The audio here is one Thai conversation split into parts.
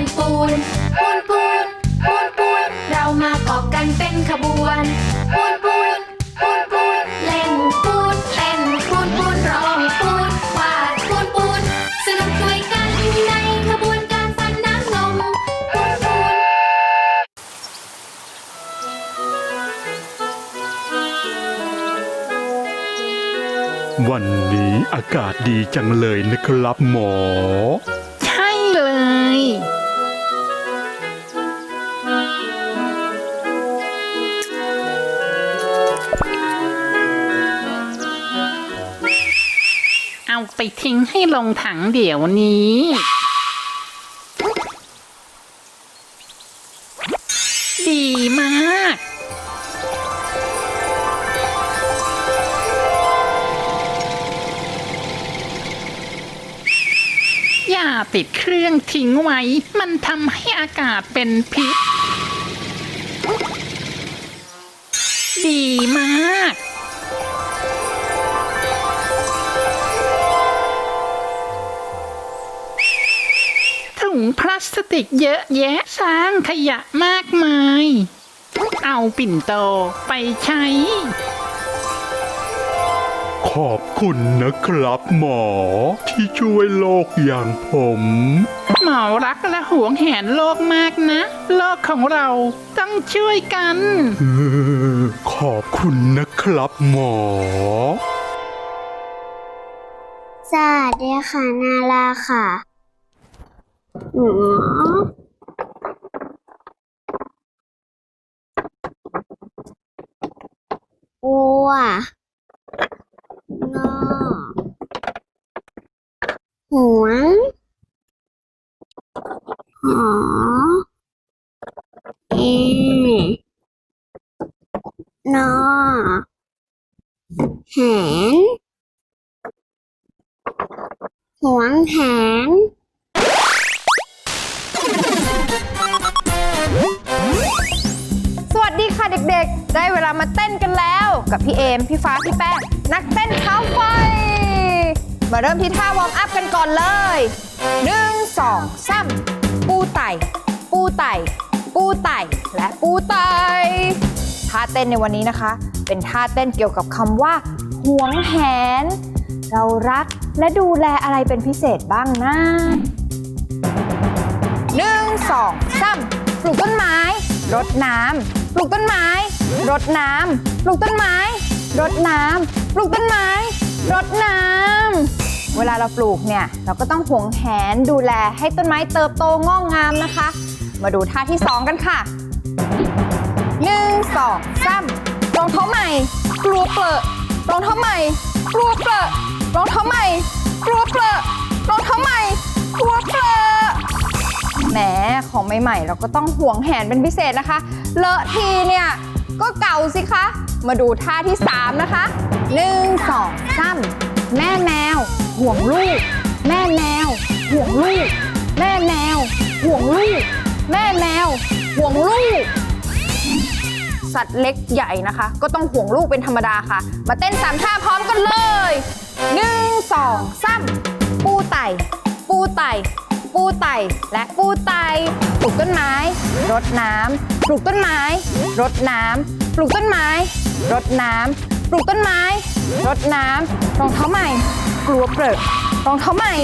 นปูนปูนปูนปูนปูนเรามาเกาะกันเป็นขบวนปูนปูนปูนปูนเล่นปูนเต้นปูนปูนร้องปูนวาดปูนปูนสนุกด้วยกันในขบวนการฟันน้ำนมปูนปูนวันนี้อากาศดีจังเลยนะครับหมอ ไปทิ้งให้ลงถังเดี๋ยวนี้ ดีมาก อย่าติดเครื่องทิ้งไว้ มันทำให้อากาศเป็นพิษ ดีมาก สติกเยอะแยะสร้างขยะมากมาย เอาปิ่นโตไปใช้ ขอบคุณนะครับหมอ ที่ช่วยโลกอย่างผม หมอรักและหวงแหนโลกมากนะ โลกของเราต้องช่วยกัน เออขอบคุณนะครับหมอ สวัสดีค่ะ นาลาค่ะ หนู เริ่มที่ท่าวอร์มอัพกันก่อนเลยหนึ่งสองสามปูไต่ ปูไต่ ปูไต่ และปูไต่ท่าเต้นในวันนี้นะคะ เป็นท่าเต้นเกี่ยวกับคำว่าหวงแหน เรารักและดูแลอะไรเป็นพิเศษบ้างนะหนึ่งสองสามปลูกต้นไม้ รดน้ำปลูกต้นไม้ รดน้ำปลูกต้นไม้ รดน้ำปลูกต้นไม้ รดน้ำ เวลาเราปลูกเนี่ย เราก็ต้องหวงแหนดูแลให้ต้นไม้เติบโตงอกงามนะคะ มาดูท่าที่ 2 กันค่ะหนึ่งสองสามรองเท้าใหม่กลัวเปลอะรองเท้าใหม่กลัวเปลอะรองเท้าใหม่กลัวเปลอะรองเท้าใหม่กลัวเปลอะแหมของใหม่ๆเราก็ต้องห่วงแหนเป็นพิเศษนะคะ เลอะทีเนี่ยก็เก่าสิคะ มาดูท่าที่ 3 นะคะหนึ่งสองสาม แม่แมว ห่วงลูก แม่แมว ห่วงลูก แม่แมว ห่วงลูก แม่แมว ห่วงลูก สัตว์เล็กใหญ่นะคะ ก็ต้องห่วงลูกเป็นธรรมดาค่ะ มาเต้นสามท่าพร้อมกันเลยหนึ่งสองสามปูไต่ ปูไต่ปูไต่และปูไต่ปลูกต้นไม้ รดน้ำปลูกต้นไม้ รดน้ำปลูกต้นไม้ รดน้ำ ปลูกต้นไม้ รดน้ำรองเท้าใหม่ กลัวเปรอะรองเท้าใหม่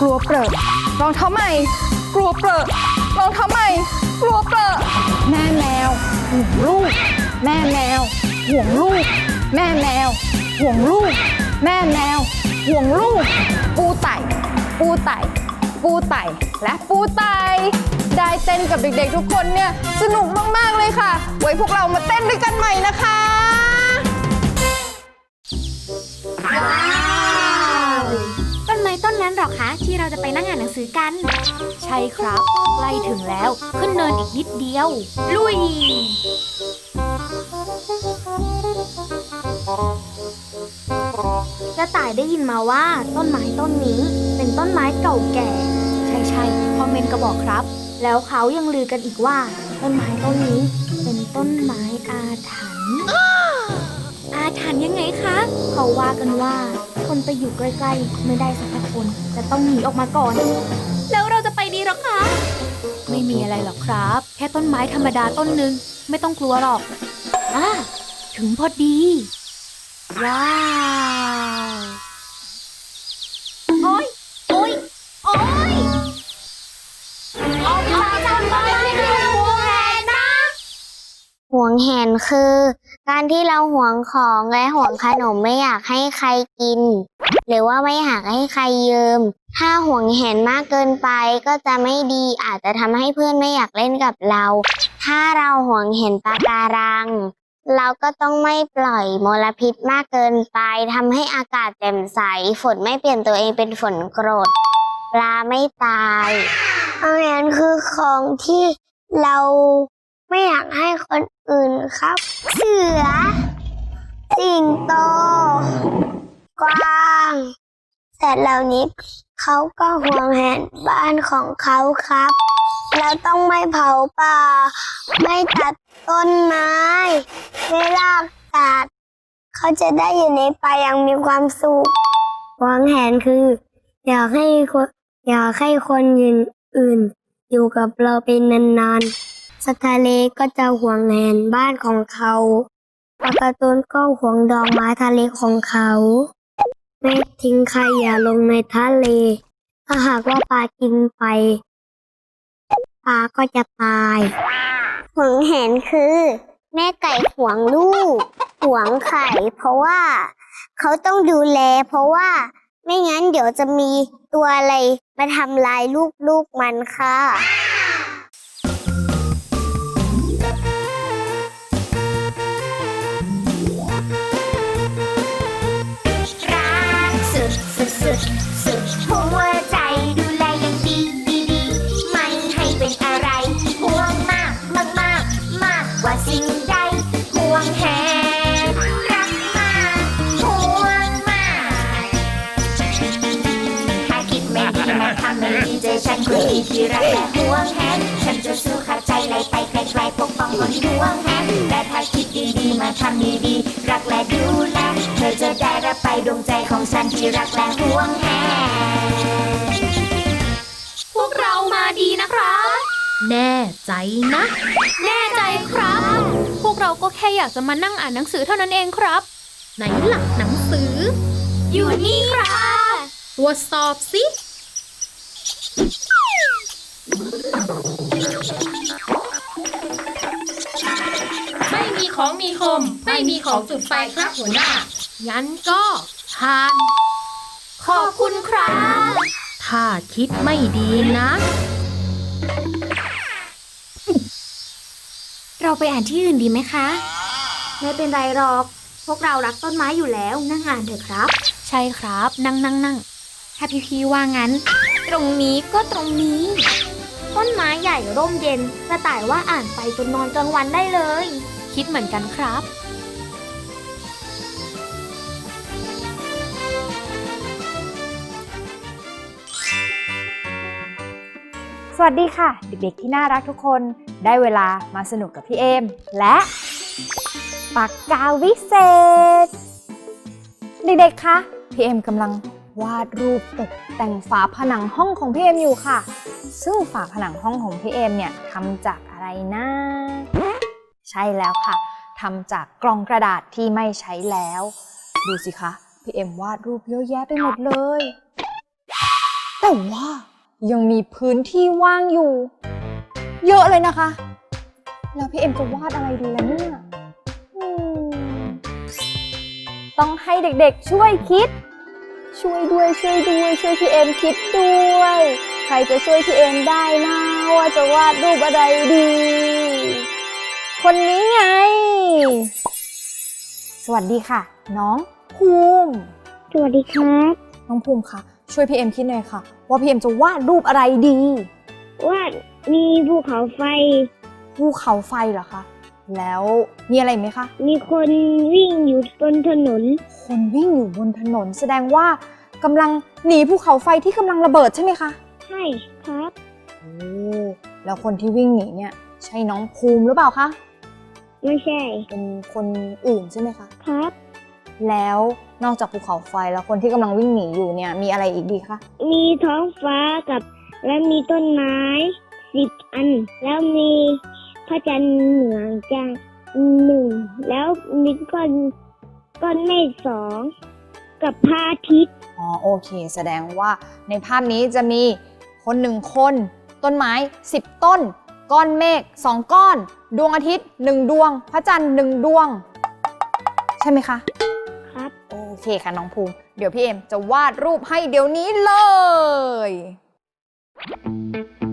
กลัวเปรอะรองเท้าใหม่ กลัวเปรอะรองเท้าใหม่ กลัวเปรอะแม่แมวห่วงลูก แม่แมวห่วงลูก แม่แมวห่วงลูก แม่แมวห่วงลูก ปูไต่ปูไต่ปูไต่และปูไต่ได้เต้นกับเด็กๆทุกคนเนี่ยสนุกมากๆเลยค่ะ ไว้พวกเรามาเต้นด้วยกันใหม่นะคะ นไม้ต้นนั้นหรอคะที่เราจะไปนั่งอ่านหนังสือกัน ใช่ครับใกล้ถึงแล้วขึ้นเนินอีกนิดเดียว ลุย กระต่ายได้ยินมาว่าต้นไม้ต้นนี้เป็นต้นไม้เก่าแก่ ใช่ใช่ๆพ่อเมนก็บอกครับ แล้วเขายังลือกันอีกว่า ต้นไม้ต้นนี้เป็นต้นไม้อาถรรพ์อาถรรพ์ยังไงคะ เขาว่ากันว่า คนไปอยู่ใกล้ๆไม่ได้สักคนจะต้องหนีออกมาก่อน แล้วเราจะไปดีหรอคะ ไม่มีอะไรหรอกครับ แค่ต้นไม้ธรรมดาต้นหนึ่งไม่ต้องกลัวหรอกอ่าถึงพอดี ว้าวโอ๊ยโอ๊ยโอ๊ยออกมาจากบ้านเลยหัวแหนนะห่วงแหนคือ การที่เราห่วงของและห่วงขนมไม่อยากให้ใครกิน หรือว่าไม่อยากให้ใครยืม ถ้าห่วงแหนมากเกินไปก็จะไม่ดีอาจจะทำให้เพื่อนไม่อยากเล่นกับเรา ถ้าเราห่วงเห็นปะการัง เราก็ต้องไม่ปล่อยมลพิษมากเกินไปทำให้อากาศแจ่มใสฝนไม่เปลี่ยนตัวเองเป็นฝนกรดปลาไม่ตายอาหารคือของที่เราไม่อยากให้คน อื่นครับ เสือ สิงโต กวางแต่เหล่านี้เขาก็ห่วงแหนบ้านของเขาครับ เราต้องไม่เผาป่า ไม่ตัดต้นไม้ ไม่ลากตัด เขาจะได้อยู่ในป่าอย่างมีความสุขวางแผนคือ อยากให้คนอยากให้คนอื่นๆอยู่กับเราเป็นนานๆ สกาเลก็จะห่วงแหนบ้านของเขาปลาการ์ตูนก็ห่วงดอกไม้ทะเลของเขาไม่ทิ้งใครอย่าลงในทะเล ถ้าหากว่าปลากินไป ปลาก็จะตายห่วงแหนคือ แม่ไก่ห่วงลูกห่วงไข่ เพราะว่า เขาต้องดูแล เพราะว่าไม่งั้นเดี๋ยวจะมีตัวอะไรมาทำลายลูกๆมันค่ะ กและห่วงแหนพวกเรามาดีนะครับ แน่ใจนะ แน่ใจครับ พวกเราก็แค่อยากจะมานั่งอ่านหนังสือเท่านั้นเองครับ ไหนหลักหนังสือ อยู่นี่ครับตรวจสอบสิ ไม่มีของมีคม ไม่มีของจุดไฟครับหัวหน้า งั้นก็ผ่าน ขอบคุณครับ ถ้าคิดไม่ดีนะ เราไปอ่านที่อื่นดีไหมคะ ไม่เป็นไรหรอก พวกเรารักต้นไม้อยู่แล้วนั่งอ่านเถอะครับ ใช่ครับ นั่งนั่งนั่งถ้าพี่พี่ๆว่างั้น ตรงนี้ก็ตรงนี้ ต้นไม้ใหญ่ร่มเย็นกระต่ายว่าอ่านไปจนนอนกลางวันได้เลย คิดเหมือนกันครับ สวัสดีค่ะ เด็กๆที่น่ารักทุกคนได้เวลามาสนุกกับพี่เอม และปากกาวิเศษ เด็กๆคะพี่เอมกำลังวาดรูปตกแต่งฝาผนังห้องของพี่เอมอยู่ค่ะ ซึ่งฝาผนังห้องของพี่เอมเนี่ยทำจากอะไรนะ ใช่แล้วค่ะทำจากกล่องกระดาษที่ไม่ใช้แล้ว ดูสิคะพี่เอ็มวาดรูปเยอะแยะไปหมดเลย แต่ว่า ยังมีพื้นที่ว่างอยู่ เยอะเลยนะคะ แล้วพี่เอ็มจะวาดอะไรดีล่ะเนี่ยอืมต้องให้เด็กๆช่วยคิด ช่วยด้วยช่วยด้วย ช่วยพี่เอ็มคิดด้วย ใครจะช่วยพี่เอ็มได้นะว่าจะวาดรูปอะไรดี คนนี้ไง สวัสดีค่ะ น้องภูมิ สวัสดีครับ น้องภูมิคะช่วยพี่เอ็มคิดหน่อยค่ะ ว่าพี่เอ็มจะวาดรูปอะไรดี ว่ามีภูเขาไฟ ภูเขาไฟเหรอคะ แล้วมีอะไรอีกไหมคะ มีคนวิ่งอยู่บนถนน คนวิ่งอยู่บนถนน แสดงว่ากำลังหนีภูเขาไฟที่กำลังระเบิดใช่ไหมคะ ใช่ครับโอ้แล้วคนที่วิ่งหนีเนี่ย ใช่น้องภูมิหรือเปล่าคะ ไม่ใช่ เป็นคนอื่นใช่ไหมคะ ครับ แล้วนอกจากภูเขาไฟแล้วคนที่กำลังวิ่งหนีอยู่เนี่ยมีอะไรอีกดีคะมีท้องฟ้ากับ และมีต้นไม้สิบอัน แล้วมีพระจันทร์เหนือจะหนึ่งแล้วมีก้อนก้อนเมฆสองกับพระอาทิตย์อ๋อโอเค แสดงว่าในภาพนี้จะมีคนหนึ่งคน ต้นไม้10ต้น ก้อนเมฆ2ก้อน ดวงอาทิตย์1ดวง พระจันทร์1ดวง ใช่ไหมคะครับโอ เคค่ะน้องภูมิ เดี๋ยวพี่เอ็มจะวาดรูปให้เดี๋ยวนี้เลยรี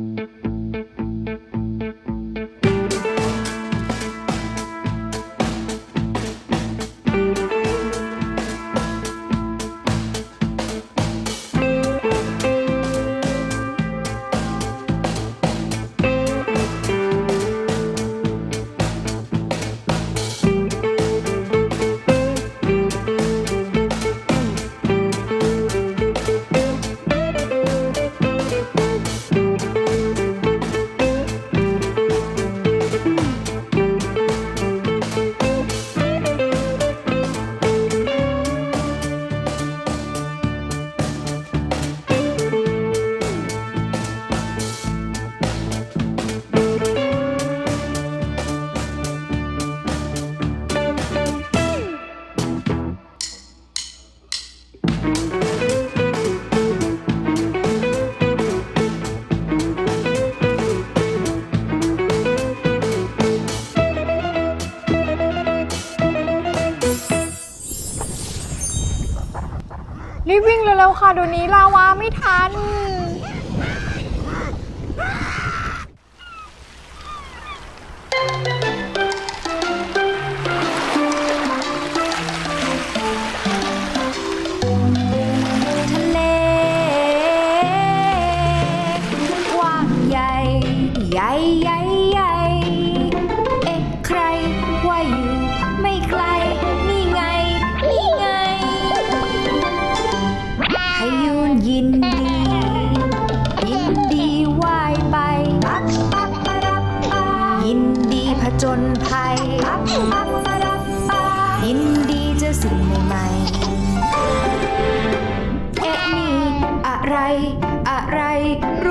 ดูนี้ลาวาไม่ทัน อะไร อะไรรู้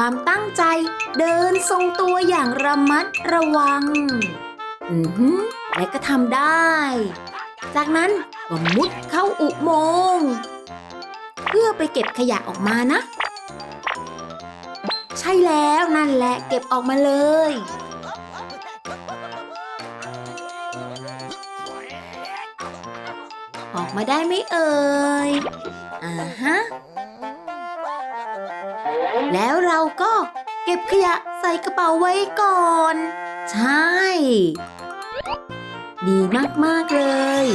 ความตั้งใจ เดินทรงตัวอย่างระมัดระวัง อือหือและก็ทำได้ จากนั้นก็มุดเข้าอุโมงค์เพื่อไปเก็บขยะออกมานะ ใช่แล้วนั่นแหละเก็บออกมาเลย ออกมาได้ไหมเอ่ยอ่าฮะ เก็บขยะใส่กระเป๋าไว้ก่อน ใช่ ดีมาก ๆ เลย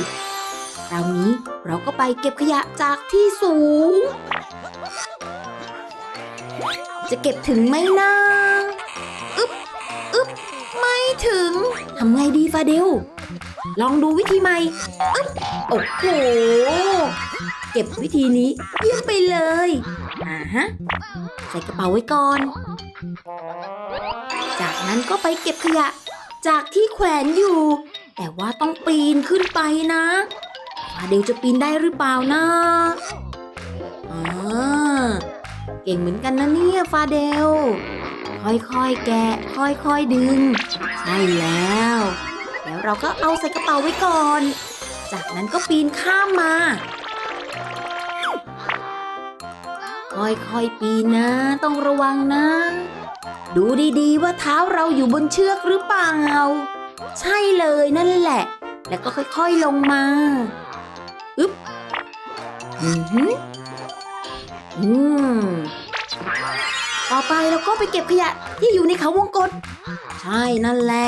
คราวนี้เราก็ไปเก็บขยะจากที่สูง จะเก็บถึงไหมนะอึ๊บอึ๊บไม่ถึงทำไงดีฟาเดล ลองดูวิธีใหม่อึ๊บโอ้โหเก็บวิธีนี้เยี่ยมไปเลยอ่าฮะ ใส่กระเป๋าไว้ก่อน จากนั้นก็ไปเก็บขยะ จากที่แขวนอยู่ แต่ว่าต้องปีนขึ้นไปนะฟาเดลจะปีนได้หรือเปล่านะอ่าเก่งเหมือนกันนะเนี่ยฟาเดล ค่อยๆแกะ ค่อยๆดึง ใช่แล้ว แล้วเราก็เอาใส่กระเป๋าไว้ก่อน จากนั้นก็ปีนข้ามมา ค่อยๆปีนนะ ต้องระวังนะ ดูดีๆ ว่าเท้าเราอยู่บนเชือกหรือเปล่า ใช่เลยนั่นแหละ แล้วก็ค่อยๆลงมาอึ๊บอือหืออืมต่อไปเราก็ไปเก็บขยะ ที่อยู่ในเขาวงกตใช่นั่นแหละ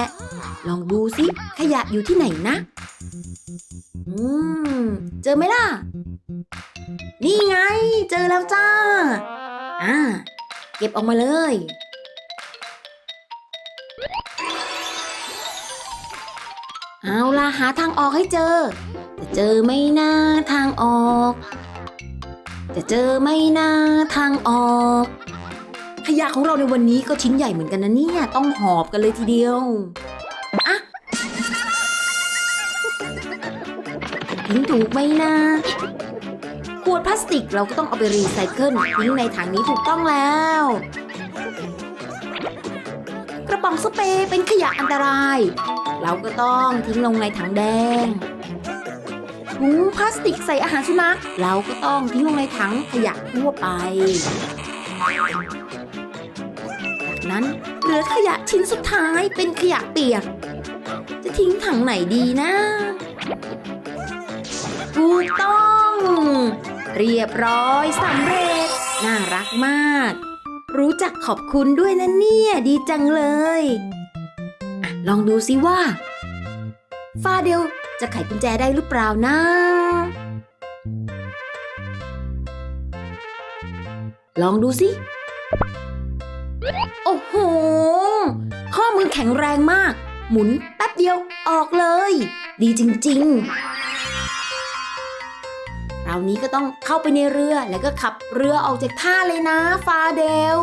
ลองดูสิขยะอยู่ที่ไหนนะ อืม เจอไหมล่ะ นี่ไง เจอแล้วจ้า อ่า เก็บออกมาเลย เอาล่ะหาทางออกให้เจอ จะเจอไหม่นาทางออก จะเจอไหม่นาทางออก ขยะของเราในวันนี้ก็ชิ้นใหญ่เหมือนกันนะเนี่ย ต้องหอบกันเลยทีเดียวอะทิ้งถูกไหมนะขวดพลาสติกเราก็ต้องเอาไปรีไซเคิลทิ้งในถังนี้ถูกต้องแล้ว กระป๋องสเปรย์เป็นขยะอันตราย เราก็ต้องทิ้งลงในถังแดงถุงพลาสติกใส่อาหารสุนัขเราก็ต้องทิ้งลงในถังขยะทั่วไป นั้นเหลือขยะชิ้นสุดท้ายเป็นขยะเปียก จะทิ้งถังไหนดีนะ ถูกต้อง เรียบร้อยสำเร็จ น่ารักมาก รู้จักขอบคุณด้วยนะเนี่ยดีจังเลยอะลองดูซิว่า ฟาเดลจะไขกุญแจได้หรือเปล่านะลองดูสิ โอ้โห ข้อมือแข็งแรงมาก หมุนแป๊บเดียวออกเลย ดีจริงๆคราวนี้ก็ต้องเข้าไปในเรือแล้วก็ขับเรือออกจากท่าเลยนะ ฟาเดล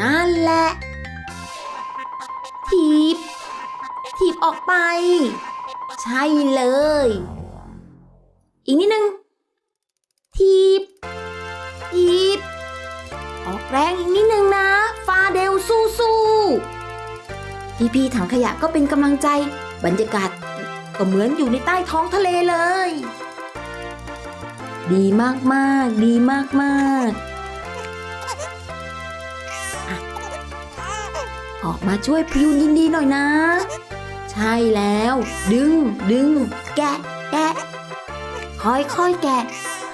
นั่นแหละ ถีบ ถีบออกไป ใช่เลย อีกนิดนึง ถีบ ถีบออก แรงอีกนิดนึงนะ ฟาเดลสู้สู้พี่ๆถังขยะก็เป็นกำลังใจ บรรยากาศก็เหมือนอยู่ในใต้ท้องทะเลเลย ดีมากมากดีมากมากออกมาช่วยพยูนยินดีหน่อยนะ ใช่แล้ว ดึงดึง แกะแกะค่อยค่อยแกะ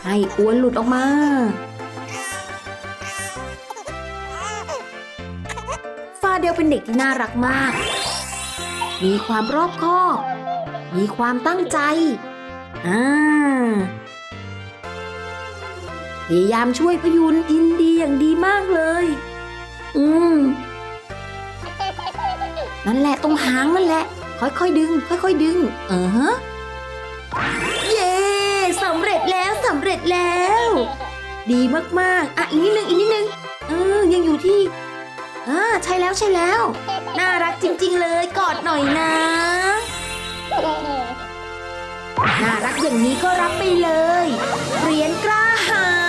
ให้อวนหลุดออกมา เป็นเด็กที่น่ารักมาก มีความรอบคอบ มีความตั้งใจ อ่า พยายามช่วยพยุนยินดีอย่างดีมากเลย อืม นั่นแหละตรงหางนั่นแหละ ค่อยๆดึง ค่อยๆดึง เออฮะเย้สำเร็จแล้วสำเร็จแล้ว ดีมากๆ อะอีกนิดนึงอีกนิดนึงเออยังอยู่ที่ อ่าใช่แล้วใช่แล้ว น่ารักจริง ๆ เลยกอดหน่อยนะ น่ารักอย่างนี้ก็รับไปเลยเหรียญกล้าหาญ